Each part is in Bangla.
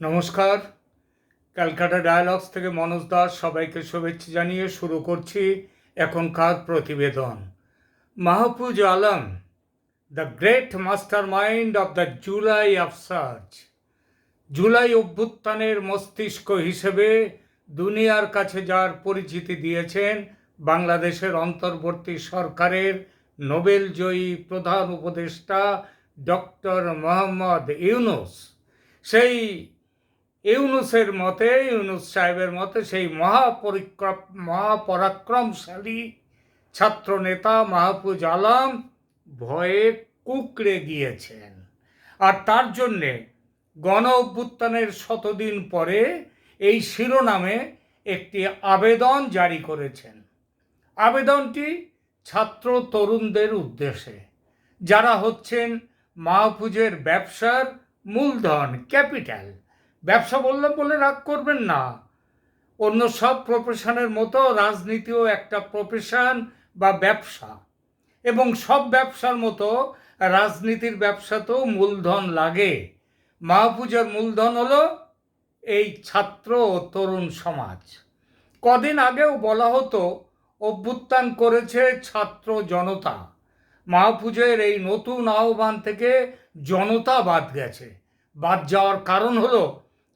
নমস্কার। ক্যালকাটা ডায়ালগস থেকে মনোজ দাস সবাইকে শুভেচ্ছা জানিয়ে শুরু করছি এখনকার প্রতিবেদন। Mahfuz Alam the great master of the July অফসার্চ July অভ্যুত্থানের মস্তিষ্ক হিসেবে দুনিয়ার কাছে যার পরিচিতি দিয়েছেন বাংলাদেশের অন্তর্বর্তী সরকারের নোবেলজয়ী প্রধান উপদেষ্টা ডক্টর মোহাম্মদ ইউনুস। সেই ইউনুসের মতে, ইউনুস সাহেবের মতে, সেই মহাপরিক্রম, মহাপরাক্রমশালী ছাত্রনেতা মাহফুজ আলম ভয়ে কুকড়ে গিয়েছেন। আর তার জন্যে গণ অভ্যুত্থানের শতদিন পরে এই শিরোনামে একটি আবেদন জারি করেছেন। আবেদনটি ছাত্র তরুণদের উদ্দেশ্যে। যারা হচ্ছেন মাহফুজের ব্যবসার মূলধন, ক্যাপিটাল। ব্যবসা বললাম বলে রাগ করবেন না। অন্য সব প্রফেশনের মতো রাজনীতিও একটা প্রফেশন বা ব্যবসা। এবং সব ব্যবসার মতো রাজনীতির ব্যবসাতেও মূলধন লাগে। মাহফুজের মূলধন হলো এই ছাত্র ও তরুণ সমাজ। কদিন আগেও বলা হতো, অভ্যুত্থান করেছে ছাত্র জনতা। মাহফুজের এই নতুন আহ্বান থেকে জনতা বাদ গেছে। বাদ যাওয়ার কারণ হলো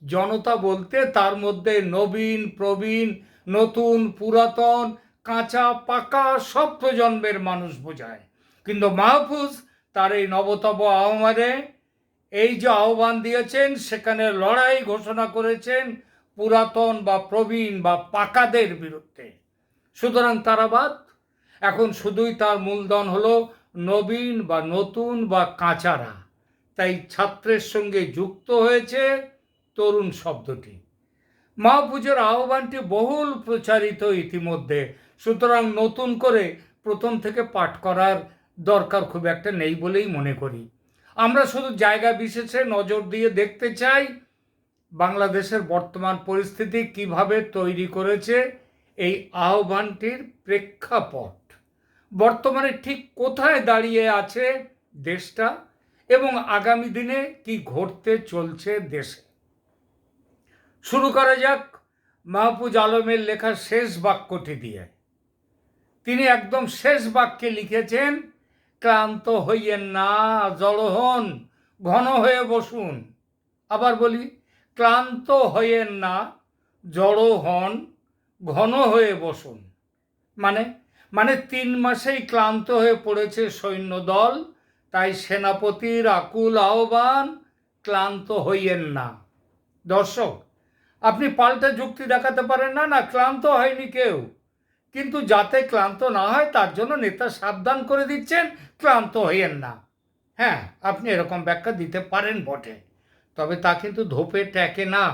জনতা বলতে তার মধ্যে নবীন, প্রবীণ, নতুন, পুরাতন, কাঁচা, পাকা সব প্রজন্মের মানুষ বোঝায়। কিন্তু মাহফুজ তার এই নবতব আহ্বানে এই যে আহ্বান দিয়েছেন, সেখানে লড়াই ঘোষণা করেছেন পুরাতন বা প্রবীণ বা পাকাদের বিরুদ্ধে। সুতরাং তারা বাদ এখন শুধুই তার মূলধন হলো নবীন বা নতুন বা কাঁচারা। তাই ছাত্রের সঙ্গে যুক্ত হয়েছে তরুণ শব্দটি। মা পুজোর আহ্বানটি বহুল প্রচারিত ইতিমধ্যে। সুতরাং নতুন করে প্রথম থেকে পাঠ করার দরকার খুব একটা নেই বলেই মনে করি। আমরা শুধু জায়গা বিশেষে নজর দিয়ে দেখতে চাই, বাংলাদেশের বর্তমান পরিস্থিতি কীভাবে তৈরি করেছে এই আহ্বানটির প্রেক্ষাপট। বর্তমানে ঠিক কোথায় দাঁড়িয়ে আছে দেশটা এবং আগামী দিনে কি ঘটতে চলছে দেশে? শুরু করা যাক মাহফুজ আলমের লেখা শেষ বাক্যটি দিয়ে। তিনি একদম শেষ বাক্যে লিখেছেন, ক্লান্ত হইয়েন না জড় হন, ঘন হয়ে বসুন। আবার বলি, ক্লান্ত হইয়েন না জড়ো হন, ঘন হয়ে বসুন। মানে মানে তিন মাসেই ক্লান্ত হয়ে পড়েছে সৈন্যদল, তাই সেনাপতির আকুল আহ্বান, ক্লান্ত হইয়েন না। দর্শক আপনি পাল্টা যুক্তি দেখাতে পারেন না না, ক্লান্ত হয়নি কেউ। কিন্তু যাতে ক্লান্ত না হয়, তার জন্য নেতা সাবধান করে দিচ্ছেন, ক্লান্ত হইয়েন না। হ্যাঁ আপনি এরকম ব্যাখ্যা দিতে পারেন বটে, তবে তা কিন্তু ধোপে ট্যাকে না।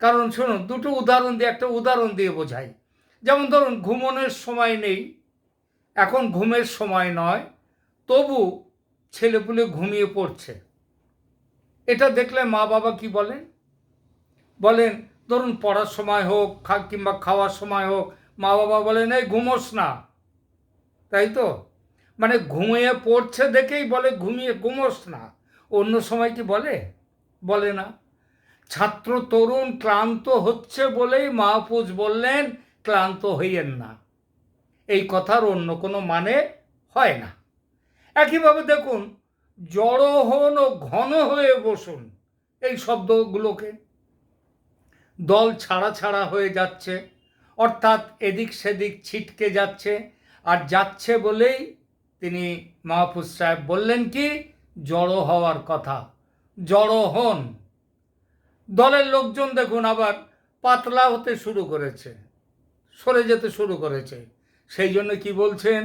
কারণ শুনুন, দুটো উদাহরণ দিয়ে, একটা উদাহরণ দিয়ে বোঝাই। যেমন ধরুন, ঘুমনের সময় নেই, এখন ঘুমের সময় নয়, তবু ছেলেপুলে ঘুমিয়ে পড়ছে। এটা দেখলে মা বাবা কি বলেন বলেন, ধরুন পড়ার সময় হোক কিংবা খাওয়ার সময় হোক মা বাবা বলেন, এই ঘুমোস না। তাই তো? মানে ঘুমিয়ে পড়ছে দেখেই বলে, ঘুমিয়ে, ঘুমোস না। অন্য সময় কি বলে? বলে না। ছাত্র, তরুণ, ক্লান্ত হচ্ছে বলেই মাহফুজ বললেন, ক্লান্ত হইয়েন না। এই কথার অন্য কোনো মানে হয় না। একইভাবে দেখুন, জড় হন ও ঘন হয়ে বসুন, এই শব্দগুলোকে। দল ছাড়া ছাড়া হয়ে যাচ্ছে। অর্থাৎ এদিক সেদিক ছিটকে যাচ্ছে। আর যাচ্ছে বলেই তিনি মাহফুজ সাহেব বললেন কি, জড়ো হওয়ার কথা। জড়ো হন। দলের লোকজন দেখুন আবার পাতলা হতে শুরু করেছে, সরে যেতে শুরু করেছে। সেই জন্য কি বলছেন,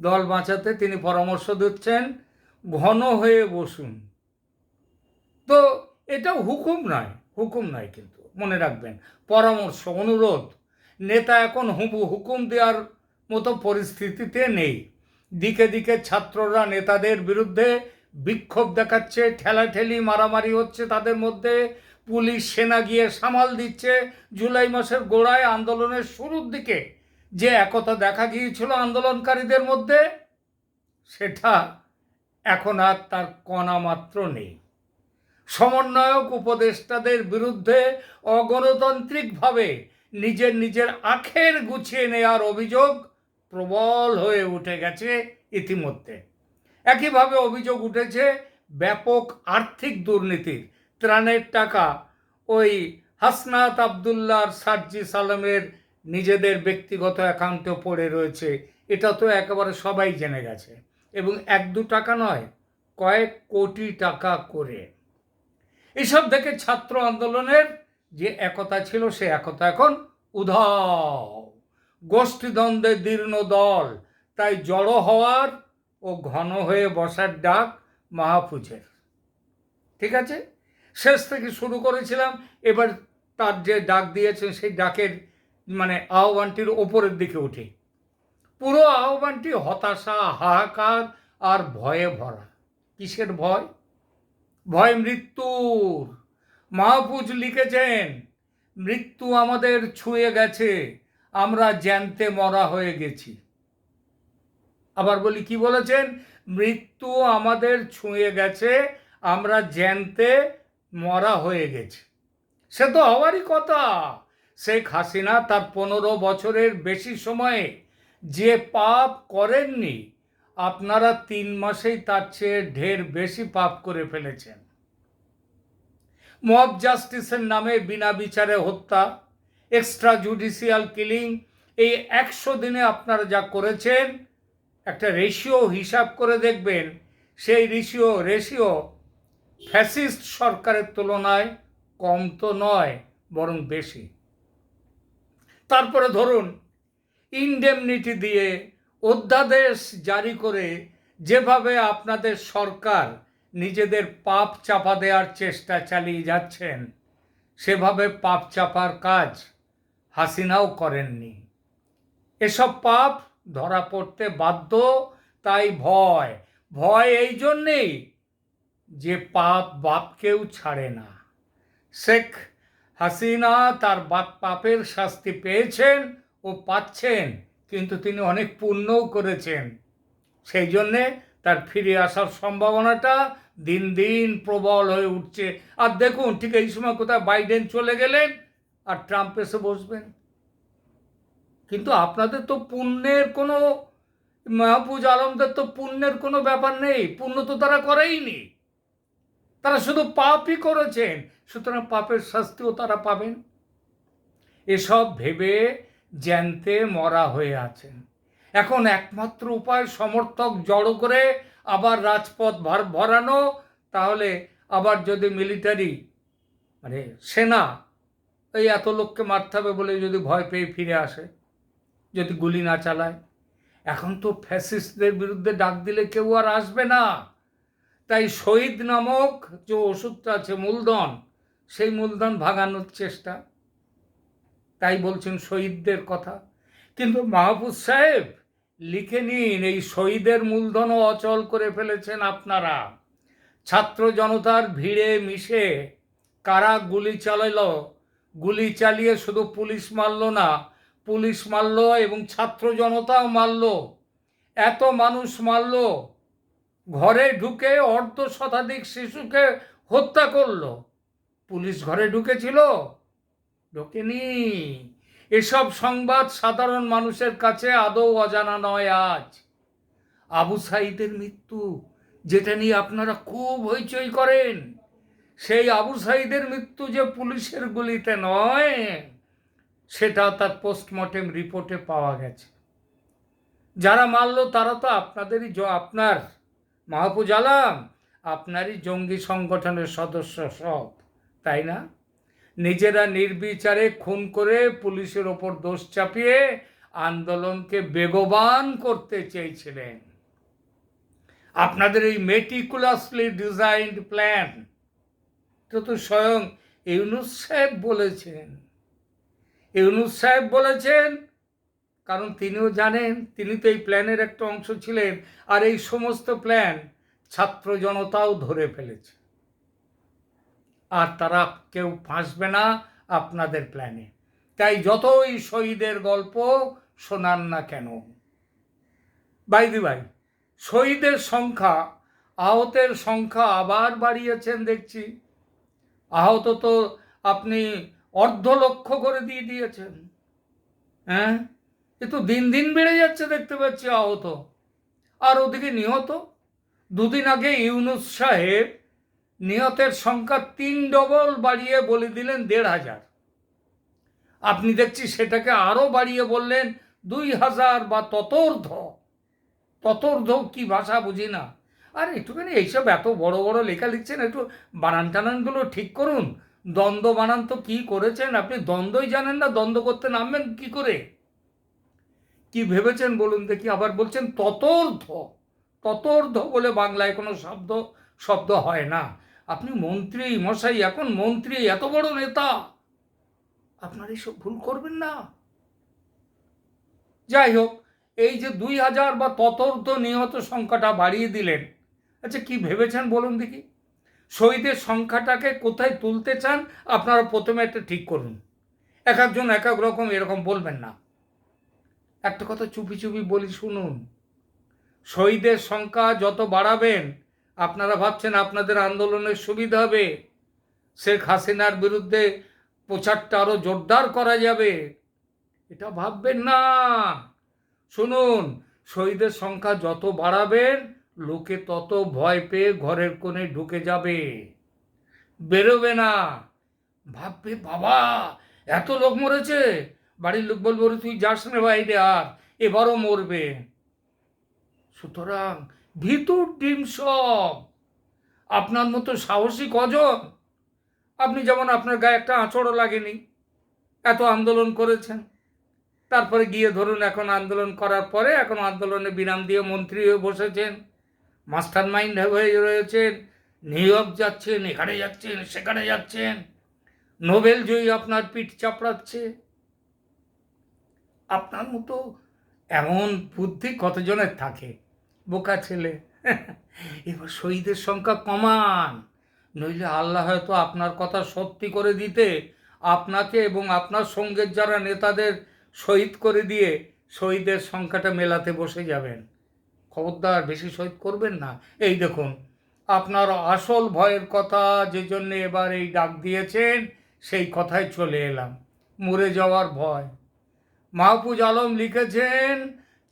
দল বাঁচাতে তিনি পরামর্শ দিচ্ছেন, ঘন হয়ে বসুন। তো এটা হুকুম নয় হুকুম নয় কিন্তু। মনে রাখবেন। পরামর্শ, অনুরোধ। নেতা এখন হুবু হুকুম দেওয়ার মতো পরিস্থিতিতে নেই। দিকে দিকে ছাত্ররা নেতাদের বিরুদ্ধে বিক্ষোভ দেখাচ্ছে, ঠেলাঠেলি মারামারি হচ্ছে তাদের মধ্যে। পুলিশ সেনা গিয়ে সামাল দিচ্ছে। জুলাই মাসের গোড়ায় আন্দোলনের শুরুর দিকে যে একতা দেখা গিয়েছিল আন্দোলনকারীদের মধ্যে, সেটা এখন আর তার কণা মাত্র নেই। সমন্বয়ক উপদেষ্টাদের বিরুদ্ধে অগণতান্ত্রিকভাবে নিজের নিজের আখের গুছিয়ে নেওয়ার অভিযোগ প্রবল হয়ে উঠে গেছে ইতিমধ্যে। একইভাবে অভিযোগ উঠেছে ব্যাপক আর্থিক দুর্নীতির, ত্রাণের টাকা। ওই হাসনাত আবদুল্লাহর সার্জি সালামের নিজেদের ব্যক্তিগত অ্যাকাউন্টে পড়ে রয়েছে। এটা তো একেবারে সবাই জেনে গেছে। এবং এক দু টাকা নয়, কয়েক কোটি টাকা করে। এসব দেখে ছাত্র আন্দোলনের যে একতা ছিল, সে একতা এখন উধাও। গোষ্ঠীদ্বন্দ্বে দীর্ণ দল, তাই জড়ো হওয়ার ও ঘন হয়ে বসার ডাক মাহফুজের ঠিক আছে? শেষ থেকে শুরু করেছিলাম, এবার তার যে ডাক দিয়েছেন, সেই ডাকের মানে আহ্বানটির ওপরের দিকে উঠে। পুরো আহ্বানটি হতাশা, হাহাকার আর ভয়ে ভরা। কিসের ভয়? ভয় মৃত্যুর মাহফুজ লিখেছেন, মৃত্যু আমাদের ছুঁয়ে গেছে, আমরা জ্যান্তে মরা হয়ে গেছি। আবার বলি, কি বলেছেন? মৃত্যু আমাদের ছুঁয়ে গেছে, আমরা জ্যান্তে মরা হয়ে গেছি। সে তো হওয়ারই কথা। শেখ হাসিনা তার পনেরো বছরের বেশি সময়ে যে পাপ করেননি আপনারা তিন মাসেই তার চেয়ে ঢের বেশি পাপ করে ফেলেছেন। মব জাস্টিসের নামে বিনা বিচারে হত্যা এক্সট্রা জুডিশিয়াল কিলিং এই একশো দিনে আপনারা যা করেছেন, একটা রেশিও হিসাব করে দেখবেন, সেই রেশিও রেশিও ফ্যাসিস্ট সরকারের তুলনায় কম তো নয়, বরং বেশি। তারপরে ধরুন ইনডেমনিটি দিয়ে অধ্যাদেশ জারি করে যেভাবে আপনাদের সরকার নিজেদের পাপ চাপা দেওয়ার চেষ্টা চালিয়ে যাচ্ছেন, সেভাবে পাপ চাপার কাজ হাসিনাও করেননি। এসব পাপ ধরা পড়তে বাধ্য, তাই ভয়। ভয় এই জন্যেই যে পাপ বাপকেও ছাড়ে না। শেখ হাসিনা তার বাপ পাপের শাস্তি পেয়েছেন ও পাচ্ছেন। কিন্তু তিনি অনেক পুণ্যও করেছেন। সেই জন্যে তার ফিরে আসার সম্ভাবনাটা দিন দিন প্রবল হয়ে উঠছে। আর দেখুন, ঠিক এই সময় কোথায় বাইডেন চলে গেলেন আর ট্রাম্প এসে বসবেন। কিন্তু আপনাদের তো পুণ্যের কোনো মাহফুজ আলমদের তো পুণ্যের কোনো ব্যাপার নেই। পুণ্য তো তারা করেইনি। তারা শুধু পাপই করেছেন। সুতরাং পাপের শাস্তিও তারা পাবেন। এসব ভেবে জ্যান্তে মরা হয়ে আছেন। এখন একমাত্র উপায় সমর্থক জড়ো করে আবার রাজপথ ভর ভরানো, তাহলে আবার যদি মিলিটারি মানে সেনা, এই এত লোককে মারতে হবে বলে যদি ভয় পেয়ে ফিরে আসে, যদি গুলি না চালায়। এখন তো ফ্যাসিস্টদের বিরুদ্ধে ডাক দিলে কেউ আর আসবে না। তাই শহীদ নামক যে ওষুধটা আছে মূলধন, সেই মূলধন ভাগানোর চেষ্টা। তাই বলছেন শহীদদের কথা। কিন্তু মাহফুজ সাহেব, লিখে নিন, এই শহীদের মূলধনও অচল করে ফেলেছেন আপনারা। ছাত্র জনতার ভিড়ে মিশে কারা গুলি চালাইল গুলি চালিয়ে শুধু পুলিশ মারল না, পুলিশ মারল এবং ছাত্র জনতাও মারল। এত মানুষ মারল, ঘরে ঢুকে অর্ধ শতাধিক শিশুকে হত্যা করল। পুলিশ ঘরে ঢুকেছিল ঢোকেনি এসব সংবাদ সাধারণ মানুষের কাছে আদৌ অজানা নয় আজ। আবু সাইদের মৃত্যু, যেটা নিয়ে আপনারা খুব হইচই করেন। সেই আবু সাইদের মৃত্যু যে পুলিশের গুলিতে নয়, সেটা তার পোস্টমর্টেম রিপোর্টে পাওয়া গেছে। যারা মারল, তারা তো আপনাদেরই আপনার মাহফুজ আলাম, আপনারই জঙ্গি সংগঠনের সদস্য সব, তাই না? নিজেরা নির্বিচারে খুন করে পুলিশের ওপর দোষ চাপিয়ে আন্দোলনকে বেগবান করতে চেয়েছিলেন। আপনাদের এই মেটিকুলাসলি ডিজাইনড প্ল্যান তো তো স্বয়ং ইউনুস সাহেব বলেছেন। ইউনুস সাহেব বলেছেন, কারণ তিনিও জানেন, তিনি তো এই প্ল্যানের একটা অংশ ছিলেন, আর এই সমস্ত প্ল্যান ছাত্র জনতাও ধরে ফেলেছে। আর তারা কেউ ফাঁসবে না আপনাদের প্ল্যানে তাই যতই শহীদের গল্প শোনান না কেন। বাইদি ভাই শহীদের সংখ্যা, আহতের সংখ্যা আবার বাড়িয়েছেন দেখছি। আহত তো আপনি অর্ধ লক্ষ করে দিয়ে দিয়েছেন। হ্যাঁ? এ তো দিন দিন বেড়ে যাচ্ছে দেখতে পাচ্ছি আহত। আর ওদিকে নিহত। দুদিন আগে ইউনুস সাহেব নিহতের সংখ্যা তিন ডবল বাড়িয়ে বলে দিলেন দেড় হাজার। আপনি দেখছি সেটাকে আরও বাড়িয়ে বললেন দুই হাজার বা ততর্ধ। ততর্ধ কি ভাষা বুঝি না। আর একটুখানি এইসব এত বড় বড় লেখা লিখছেন, একটু বানান টানানগুলো ঠিক করুন। দ্বন্দ্ব বানান তো কী করেছেন? আপনি দ্বন্দ্বই জানেন না, দ্বন্দ্ব করতে নামবেন কি করে? কি ভেবেছেন বলুন দেখি, আবার বলছেন ততর্ধ। ততর্ধ বলে বাংলায় কোনো শব্দ শব্দ হয় না। আপনি মন্ত্রী মশাই, এখন মন্ত্রী, এত বড় নেতা। আপনার এইসব ভুল করবেন না। যাই হোক, এই যে দুই হাজার বা ততর্ধ নিহত সংখ্যাটা বাড়িয়ে দিলেন আচ্ছা কি ভেবেছেন বলুন দেখি? শহীদের সংখ্যাটাকে কোথায় তুলতে চান, আপনারা প্রথমে একটা ঠিক করুন। এক একজন, এক এক রকম এরকম বলবেন না। একটা কথা চুপি চুপি বলি শুনুন। শহীদের সংখ্যা যত বাড়াবেন আপনারা ভাবছেন আপনাদের আন্দোলনের সুবিধা হবে? শেখ হাসিনার বিরুদ্ধে প্রচারটা আরও জোরদার করা যাবে? এটা ভাববেন না। শুনুন, শহীদের সংখ্যা যত বাড়াবেন, লোকে তত ভয় পেয়ে ঘরের কোণে ঢুকে যাবে। বেরোবে না। ভাববে, বাবা, এত লোক মরেছে? বাড়ির লোক বলব তুই যাস না বাইরে আর, এবারও মরবে। সুতরাং ভিতর ডিম সব। আপনার মতো সাহসী কজন? আপনি যেমন আপনার গায়ে একটা আঁচড়ও লাগেনি, এত আন্দোলন করেছেন। তারপরে গিয়ে ধরুন এখন আন্দোলন করার পরে এখন আন্দোলনে বিরাম দিয়ে মন্ত্রী হয়ে বসেছেন, মাস্টার মাইন্ড হয়ে রয়েছেন, নিউ ইয়র্ক যাচ্ছেন, এখানে যাচ্ছেন, সেখানে যাচ্ছেন। নোবেল জয়ী আপনার পিঠ চাপড়াচ্ছে। আপনার মতো এমন বুদ্ধি কতজনের থাকে? বোকা ছেলে। এবার শহীদের সংখ্যা কমান। নইলে আল্লাহ হয়তো আপনার কথা সত্যি করে দিতে আপনাকে এবং আপনার সঙ্গের যারা নেতাদের শহীদ করে দিয়ে শহীদের সংখ্যাটা মেলাতে বসে যাবেন। খবরদার, বেশি শহীদ করবেন না। এই দেখুন, আপনার আসল ভয়ের কথা যে জন্য এবার এই ডাক দিয়েছেন, সেই কথায় চলে এলাম। মরে যাওয়ার ভয়। মাহফুজ আলম লিখেছেন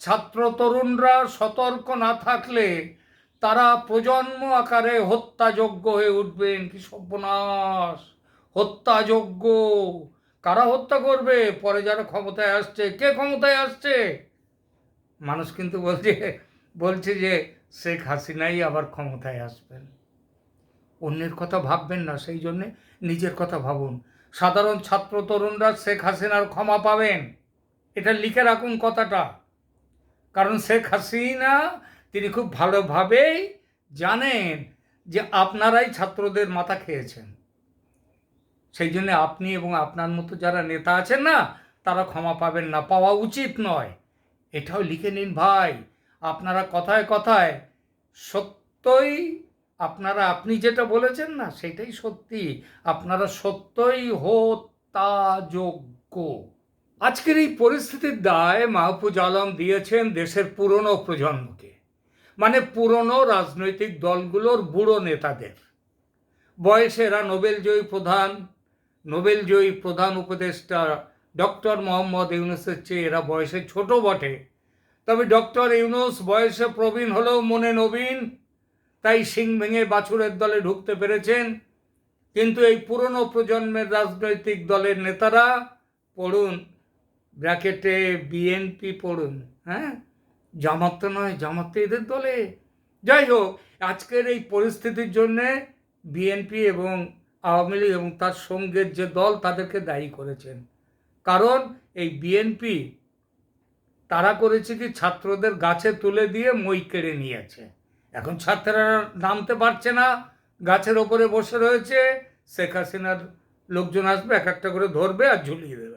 ছাত্র তরুণরা সতর্ক না থাকলে তারা প্রজন্ম আকারে হত্যাযোগ্য হয়ে উঠবেন। কি সর্বনাশ! হত্যাযোগ্য! কারা হত্যা করবে? পরে যারা ক্ষমতায় আসছে। কে ক্ষমতায় আসছে? মানুষ কিন্তু বলছে বলছে যে শেখ হাসিনাই আবার ক্ষমতায় আসবেন। অন্যের কথা ভাববেন না, সেই জন্যে নিজের কথা ভাবুন। সাধারণ ছাত্র তরুণরা শেখ হাসিনার ক্ষমা পাবেন। এটা লিখে রাখুন কথাটা। কারণ শেখ হাসিনা, তিনি খুব ভালোভাবেই জানেন যে আপনারাই ছাত্রদের মাথা খেয়েছেন। সেই জন্য আপনি এবং আপনার মতো যারা নেতা আছেন না, তারা ক্ষমা পাবেন না, পাওয়া উচিত নয়। এটাও লিখে নিন ভাই, আপনারা কথায় কথায় সত্যই আপনারা, আপনি যেটা বলেছেন না, সেটাই সত্যি। আপনারা সত্যই হত্যাযোগ্য। আজকের এই পরিস্থিতির দায় মাহফুজ আলম দিয়েছেন দেশের পুরনো প্রজন্মকে মানে পুরনো রাজনৈতিক দলগুলোর বুড়ো নেতাদের। বয়সে এরা নোবেলজয়ী প্রধান নোবেলজয়ী প্রধান উপদেষ্টা ডক্টর মোহাম্মদ ইউনুসের চেয়ে এরা বয়সে ছোট বটে। তবে ডক্টর ইউনুস বয়সে প্রবীণ হলেও মনে নবীন, তাই সিং ভেঙে বাছুরের দলে ঢুকতে পেরেছেন। কিন্তু এই পুরনো প্রজন্মের রাজনৈতিক দলের নেতারা পড়ুন ব্র্যাকেটে বিএনপি পড়ুন হ্যাঁ? জামাত তো নয়, জামাত তো এদের দলে। যাই হোক, আজকের এই পরিস্থিতির জন্যে বিএনপি এবং আওয়ামী লীগ এবং তার সঙ্গের যে দল, তাদেরকে দায়ী করেছেন। কারণ এই বিএনপি তারা করেছে কি, ছাত্রদের গাছে তুলে দিয়ে মই কেড়ে নিয়েছে। এখন ছাত্ররা নামতে পারছে না, গাছের ওপরে বসে রয়েছে, শেখ হাসিনার লোকজন আসবে, এক একটা করে ধরবে আর ঝুলিয়ে দেবে।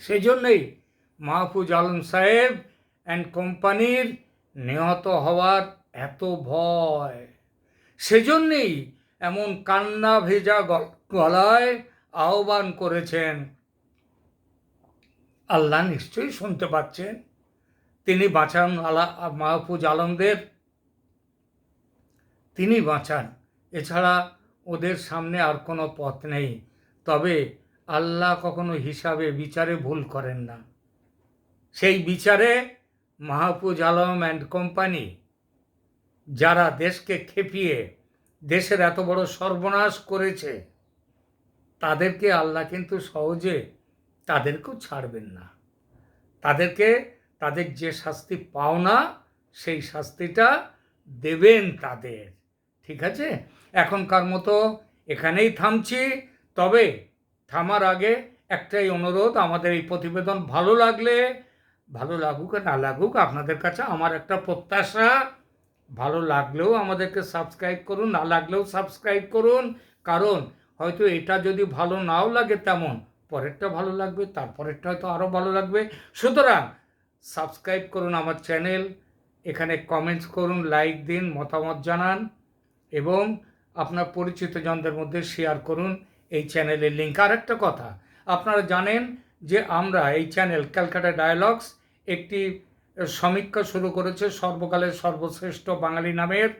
সেই জন্যই মাহফুজ আলম সাহেব অ্যান্ড কোম্পানির নিহত হওয়ার এত ভয়। সেজন্যেই এমন কান্না ভেজা গলায় আহ্বান করেছেন। আল্লাহ নিশ্চয়ই শুনতে পাচ্ছেন। তিনি বাঁচান আলা মাহফুজ আলমদের। তিনি বাঁচান। এছাড়া ওদের সামনে আর কোনো পথ নেই। তবে আল্লাহ কখনো হিসাবে বিচারে ভুল করেন না। সেই বিচারে মাহফুজ আলম অ্যান্ড কোম্পানি, যারা দেশকে খেপিয়ে দেশের এত বড় সর্বনাশ করেছে, তাদেরকে আল্লাহ কিন্তু সহজে তাদেরকেও ছাড়বেন না। তাদেরকে তাদের যে শাস্তি পাওনা, সেই শাস্তিটা দেবেন তাদের। ঠিক আছে? এখনকার মতো এখানেই থামছি। তবে থামার আগে একটাই অনুরোধ, আমাদের এই প্রতিবেদন ভালো লাগলে, ভালো লাগুক আর না লাগুক, আপনাদের কাছে আমার একটা প্রত্যাশা। ভালো লাগলেও আমাদেরকে সাবস্ক্রাইব করুন, না লাগলেও সাবস্ক্রাইব করুন। কারণ হয়তো এটা যদি ভালো নাও লাগে তেমন, পরেরটা ভালো লাগবে, তারপরেরটা হয়তো আরও ভালো লাগবে। সুতরাং সাবস্ক্রাইব করুন আমার চ্যানেল এখানে কমেন্টস করুন লাইক দিন, মতামত জানান, এবং আপনার পরিচিত জনদের মধ্যে শেয়ার করুন। এই চ্যানেলের লিঙ্ক আর একটা কথা, আপনারা জানেন যে আমরা এই চ্যানেল ক্যালকাটা ডায়ালগস একটি সমীক্ষা শুরু করেছে সর্বকালের সর্বশ্রেষ্ঠ বাঙালি নামের।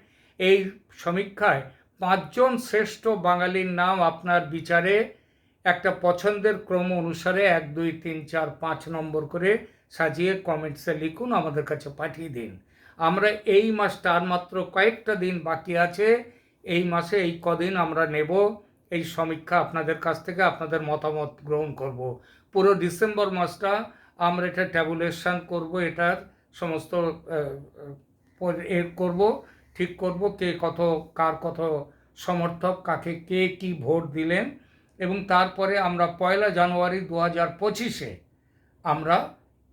এই সমীক্ষায় পাঁচজন শ্রেষ্ঠ বাঙালির নাম আপনার বিচারে, একটা পছন্দের ক্রম অনুসারে এক, দুই, তিন, চার, পাঁচ নম্বর করে সাজিয়ে কমেন্টসে লিখুন, আমাদের কাছে পাঠিয়ে দিন। আমরা এই মাসটা আর মাত্র কয়েকটা দিন বাকি আছে, এই মাসে এই কদিন আমরা নেব। এই সমীক্ষা আপনাদের কাছ থেকে আপনাদের মতামত গ্রহণ করব। পুরো ডিসেম্বর মাসটা আমরা এটা ট্যাবুলেশন করব, এটার সমস্ত এ করব, ঠিক করব কে কত, কার কত সমর্থক, কাকে কে কি ভোট দিলেন এবং তারপরে আমরা পয়লা জানুয়ারি দু হাজার পঁচিশে আমরা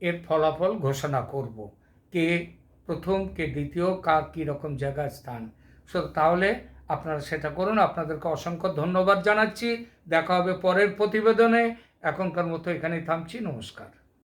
এর ফলাফল ঘোষণা করব। কে প্রথম, কে দ্বিতীয়, কার কী রকম জায়গায় স্থান। সো তাহলে আপনারা সেটা করুন। আপনাদেরকে অসংখ্য ধন্যবাদ জানাচ্ছি। দেখা হবে পরের প্রতিবেদনে। এখনকার মতো এখানেই থামছি। নমস্কার।